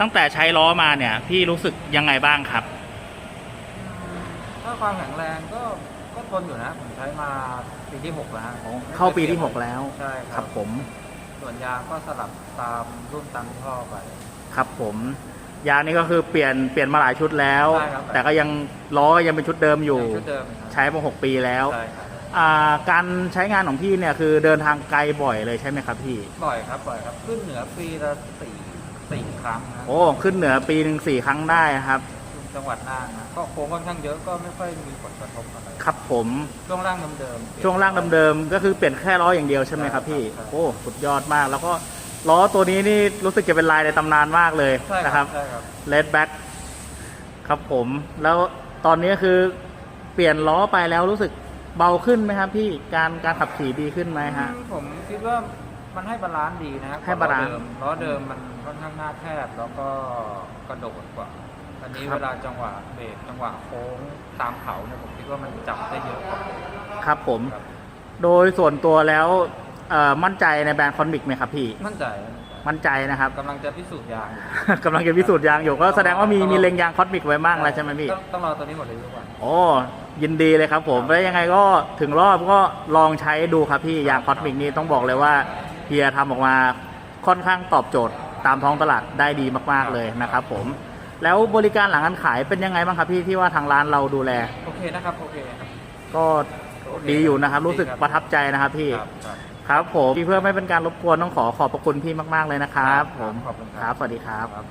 ตั้งแต่ใช้ล้อมาเนี่ย พี่รู้สึกยังไงบ้างครับ ถ้าความแข็งแรงก็ก็ทนอยู่นะ ผมใช้มาปีที่หกแล้วฮะเข้าปีที่6แล้วใช่คครัรับบผมส่วนยางก็สลับตามรุ่นตามยี่ห้อไปครับผม ยางนี่ก็คือเปลี่ยนเปลี่ยนมาหลายชุดแล้วใช่ครับแต่ก็ยังล้อก็ยังเป็นชุดเดิมอยู่ชุดเดิมครับใช้มาหกปีแล้วใช่ครับอ่าการใช้งานของพี่เนี่ยคือเดินทางไกลบ่อยเลยใช่ไหมครับพี่ บ่อยครับบ่อยครับ ขึ้นเหนือปีละสี่ สี่ครั้งนะโอ้ ขึ้นเหนือปีหนึ่งสี่ครั้งได้ครับ จังหวัดน่านนะก็โค้งค่อนข้างเยอะก็ไม่ค่อยมีผลกระทบอะไรครับผม ช่วงล่างเดิมๆช่วงล่างเดิมๆก็คือเปลี่ยนแค่ล้ออย่างเดียวใช่ไหมครับพี่ใช่ครับโอ้สุดยอดมาก แล้วก็ล้อตัวนี้นี่รู้สึกจะเป็นลายในตำนานมากเลยใช่นะคครัรับบใช่ครับเลดแบ็กครับผม แล้วตอนนี้คือเปลี่ยนล้อไปแล้วรู้สึกเบาขึ้นไหมครับพี่ การการขับขี่ดีขึ้นไหมฮะ ผมคิดว่า มันให้บาลานซ์ดีนะครับให้บาลานซ์ล้อเดิมล้อเดิมมันค่อนข้างหน้าแคบแล้วก็กระโดดกว่า อันนี้ครับ เวลาจังหวะเบรกจังหวะโค้งตามเขาเนี่ยผมคิดว่ามันจับได้เยอะกว่าครับผม ครับโดยส่วนตัวแล้วเอ่อมั่นใจในแบรนด์คอนบิกไหมครับพี่ มั่นใจมั่นใจนะครับ กำลังจะพิสูจน์ยางอยู่กำลังจะพิสูจน์ยางอยู่ก็แสดงว่ามีมีเล็งยางคอสมิกไว้บ้างแล้วใช่ไหมพี่ต้องต้องรอตัวนี้หมดเลยทุกวัน โอ้ยินดีเลยครับผม แล้วยังไงก็ถึงรอบก็ลองใช้ดูครับพี่ยางคอสมิกนี่ต้องบอกเลยว่า เฮียทำออกมาค่อนข้างตอบโจทย์ตามท้องตลาดได้ดีมากๆเลยนะครับผม แล้วบริการหลังการขายเป็นยังไงบ้างครับพี่ที่ว่าทางร้านเราดูแล โอเคนะครับ โอเคครับก็ดีอยู่นะครับ รู้สึกดีครับประทับใจนะครับพี่ ครับครับ ครับผมพี่เพื่อไม่เป็นการรบกวนต้องขอขอบพระคุณพี่มาก ๆเลยนะครับ ผมขอบคุณครับสวัสดีครับ ครับ